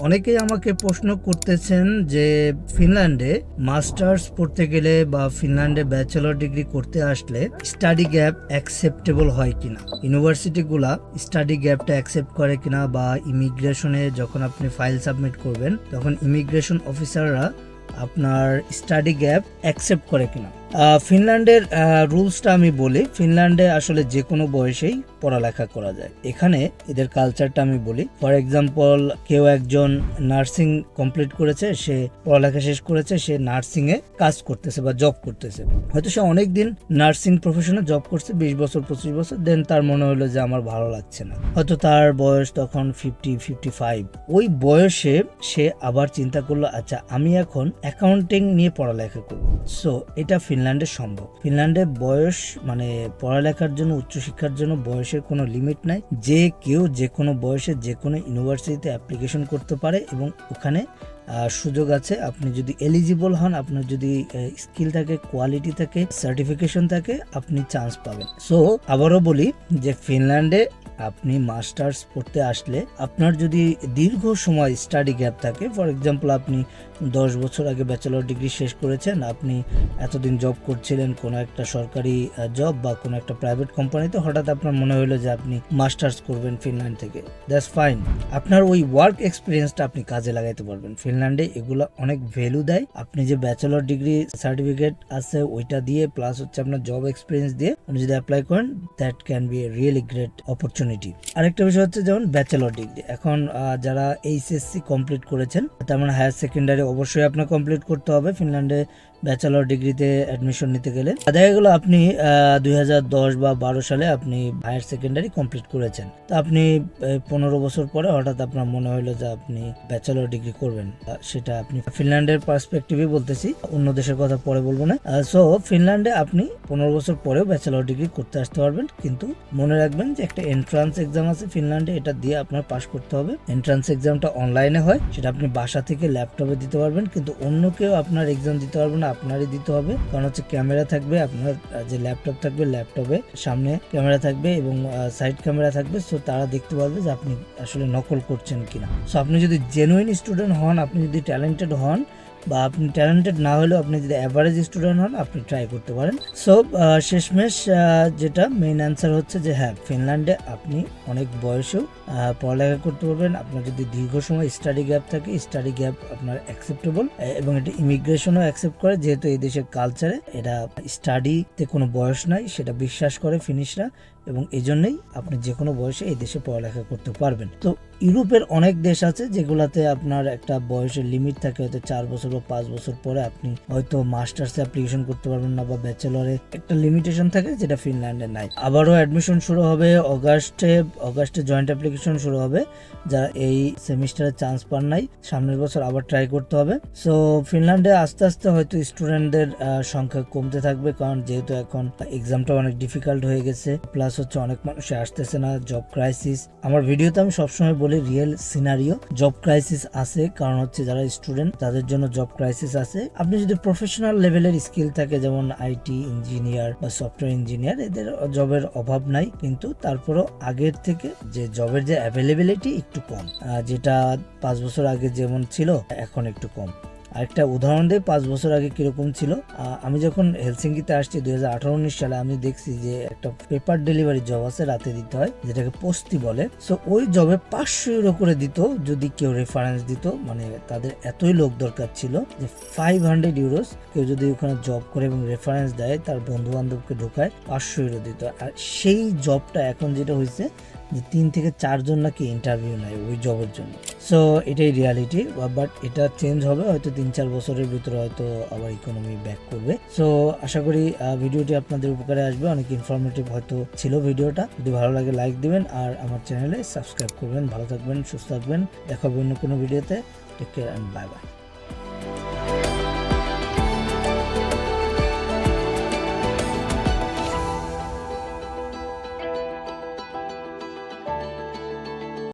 অনেকেই আমাকে প্রশ্ন করতেছেন যে ফিনল্যান্ডে মাস্টার্স পড়তে গেলে বা ফিনল্যান্ডে ব্যাচেলর ডিগ্রি করতে আসলে স্টাডি গ্যাপ অ্যাকসেপ্টেবল হয় কিনা? ইউনিভার্সিটিগুলা স্টাডি গ্যাপটা অ্যাকসেপ্ট করে কিনা বা ইমিগ্রেশনে যখন আপনি ফাইল সাবমিট করবেন, তখন ইমিগ্রেশন অফিসাররা আপনার স্টাডি গ্যাপ অ্যাকসেপ্ট করে কিনা? ফিনল্যান্ডের রুলসটা আমি বলি, ফিনল্যান্ডে আসলে যে কোনো বয়সেই পড়ালেখা করা যায়। এখানে এদের কালচারটা আমি বলি, ফর এক্সাম্পল, কেউ একজন নার্সিং কমপ্লিট করেছে, সে পড়ালেখা শেষ করেছে, সে নার্সিং এ কাজ করতেছে বা জব করতেছে। হয়তো সে অনেক দিন নার্সিং প্রফেশনে জব করছে, বিশ বছর, পঁচিশ বছর দেন তার মনে হলো যে আমার ভালো লাগছে না। হয়তো তার বয়স তখন ফিফটি ফিফটি ফাইভ ওই বয়সে সে আবার চিন্তা করল আচ্ছা আমি এখন অ্যাকাউন্টিং নিয়ে পড়ালেখা করব। সো এটা ফিনল্যান্ডে সম্ভব। ফিনল্যান্ডে বয়স মানে পড়ালেখার জন্য, উচ্চশিক্ষার জন্য বয়সের কোনো লিমিট নাই। যে কেউ যে কোনো বয়সে যে কোনো ইউনিভার্সিটিতে অ্যাপ্লিকেশন করতে পারে এবং ওখানে সুযোগ আছে। আপনি যদি এলিজিবল হন, আপনার যদি স্কিল থাকে কোয়ালিটি থাকে সার্টিফিকেশন থাকে, আপনি চান্স পাবেন। সো আবারও বলি যে ফিনল্যান্ডে আপনি মাস্টার্স পড়তে আসলে আপনার যদি দীর্ঘ সময় স্টাডি গ্যাপ থাকে ফর এক্সাম্পল আপনি দশ বছর আগে ব্যাচেলর ডিগ্রি শেষ করেছেন, আপনি এতদিন জব করছিলেন কোনো একটা সরকারি জব বা কোনো একটা প্রাইভেট কোম্পানিতে হঠাৎ আপনার মনে হলো যে আপনি মাস্টার্স করবেন ফিনল্যান্ড থেকে। দ্যাটস ফাইন আপনার ওই ওয়ার্ক এক্সপিরিয়েন্সটা আপনি কাজে লাগাইতে পারবেন। ফিনল্যান্ডে এগুলো অনেক ভ্যালু দেয়। আপনি যে ব্যাচেলর ডিগ্রি সার্টিফিকেট আছে, ওইটা দিয়ে প্লাস হচ্ছে আপনার জব এক্সপিরিয়েন্স দিয়ে, আপনি যদি অ্যাপ্লাই করেন that can be a really great opportunity আরেকটা বিষয় হচ্ছে যেমন ব্যাচেলর ডিগ্রি এখন যারা এইচএসসি কমপ্লিট করেছেন, তার মানে হায়ার সেকেন্ডারি অবশ্যই আপনার কমপ্লিট করতে হবে। ফিনল্যান্ডে ব্যাচেলর ডিগ্রিতে অ্যাডমিশন নিতে গেলে দেখা গেলো আপনি দুই হাজার দশ বা বারো সালে আপনি হায়ার সেকেন্ডারি কমপ্লিট করেছেন। তো আপনি পনেরো বছর পরে হঠাৎ আপনার মনে হলো যে আপনি ব্যাচেলর ডিগ্রি করবেন। সেটা আপনি ফিনল্যান্ডের পার্সপেক্টিভে বলতেছি, অন্য দেশের কথা পরে বলব না। সো ফিনল্যান্ডে আপনি পনেরো বছর পরেও ব্যাচেলর ডিগ্রি করতে আসতে পারবেন। কিন্তু মনে রাখবেন যে একটা এন্ট্রান্স এক্সাম আছে ফিনল্যান্ডে, এটা দিয়ে আপনার পাস করতে হবে। এন্ট্রান্স এক্সামটা অনলাইনে হয়, সেটা আপনি বাসা থেকে ল্যাপটপে দিতে পারবেন। কিন্তু অন্য কেউ আপনার এক্সাম দিতে পারবে না আপনারই দিতে হবে। কারণ হচ্ছে ক্যামেরা থাকবে, আপনার যে ল্যাপটপ থাকবে, ল্যাপটপে সামনে ক্যামেরা থাকবে এবং সাইড ক্যামেরা থাকবে। সো তারা দেখতে পারবে যে আপনি আসলে নকল করছেন কিনা। সো আপনি যদি জেনুইন স্টুডেন্ট হন, আপনি যদি ট্যালেন্টেড হন বা আপনি ট্যালেন্টেড না হলেও আপনি যদি অ্যাভারেজ স্টুডেন্ট হন, আপনি ট্রাই করতে পারেন। সো শেষমেশ যেটা মেইন অ্যান্সার হচ্ছে যে হ্যাঁ ফিনল্যান্ডে আপনি অনেক বয়সেও পড়ালেখা করতে পারবেন। আপনার যদি দীর্ঘ সময় স্টাডি গ্যাপ থাকে স্টাডি গ্যাপ আপনার অ্যাকসেপ্টেবল এবং এটা ইমিগ্রেশনও অ্যাকসেপ্ট করে। যেহেতু এই দেশের কালচারে এটা স্টাডিতে কোনো বয়স নাই, সেটা বিশ্বাস করে ফিনিশরা এবং এই জন্যই আপনি যে কোনো বয়সে এই দেশে পড়ালেখা করতে পারবেন। তো ইউরোপের অনেক দেশ আছে যেগুলাতে আপনার একটা বয়সের লিমিট থাকে, হয়তো চার বছর বা পাঁচ বছর পরে আপনি হয়তো মাস্টার্সে অ্যাপ্লিকেশন করতে পারবেন না বা ব্যাচেলরে একটা লিমিটেশন থাকে যেটা ফিনল্যান্ডে নাই। আবারও অ্যাডমিশন শুরু হবে অগাস্টে অগাস্টে জয়েন্ট অ্যাপ্লিকেশন শুরু হবে যারা এই সেমিস্টারে চান্স পান নাই। সামনের বছর আবার ট্রাই করতে হবে। সো ফিনল্যান্ডে আস্তে আস্তে হয়তো স্টুডেন্টদের সংখ্যা কমতে থাকবে, কারণ যেহেতু এখন এক্সামটা অনেক ডিফিকাল্ট হয়ে গেছে। প্লাস হচ্ছে অনেক মানুষ আসতেছে না জব ক্রাইসিস আমার ভিডিওতে আমি সবসময় বলি রিয়েল সিনারিও জব ক্রাইসিস আছে, কারণ হচ্ছে যারা স্টুডেন্ট তাদের জন্য জব ক্রাইসিস আছে। আপনি যদি প্রফেশনাল লেভেলের স্কিল থাকে, যেমন আইটি ইঞ্জিনিয়ার বা সফটওয়্যার ইঞ্জিনিয়ার এদের জবের অভাব নাই। কিন্তু তারপরও আগের থেকে যে জবের যে অ্যাভেলেবিলিটি একটু কম। যেটা পাঁচ বছর আগে যেমন ছিল, এখন একটু কম। আরেকটা উদাহরণ দেয় পাঁচ বছর আগে কীরকম ছিল। আমি যখন হেলসিঙ্কিতে আসছি দুই হাজার আঠারো উনিশ সালে, আমি দেখছি যে একটা পেপার ডেলিভারি জব আছে রাতে দিতে হয়, যেটাকে পোস্তি বলে। সো ওই জবে পাঁচশো ইউরো করে দিত, যদি কেউ রেফারেন্স দিত। মানে তাদের এতই লোক দরকার ছিল যে ফাইভ হান্ড্রেড ইউরোস কেউ যদি ওখানে জব করে এবং রেফারেন্স দেয়, তার বন্ধু বান্ধবকে ঢোকায়, পাঁচশো ইউরো দিত। আর সেই জবটা এখন যেটা হয়েছে যে তিন থেকে চারজন নাকি ইন্টারভিউ নেয় ওই জবের জন্য। সো এটাই রিয়ালিটি বাট এটা চেঞ্জ হবে, হয়তো তিন চার বছরের ভিতরে হয়তো আবার ইকোনমি ব্যাক করবে। সো আশা করি ভিডিওটি আপনাদের উপকারে আসবে, অনেক ইনফরমেটিভ হয়তো ছিল ভিডিওটা। যদি ভালো লাগে লাইক দিবেন, আর আমার চ্যানেলে সাবস্ক্রাইব করবেন। ভালো থাকবেন, সুস্থ থাকবেন, দেখা হবে অন্য কোনো ভিডিওতে take care and bye bye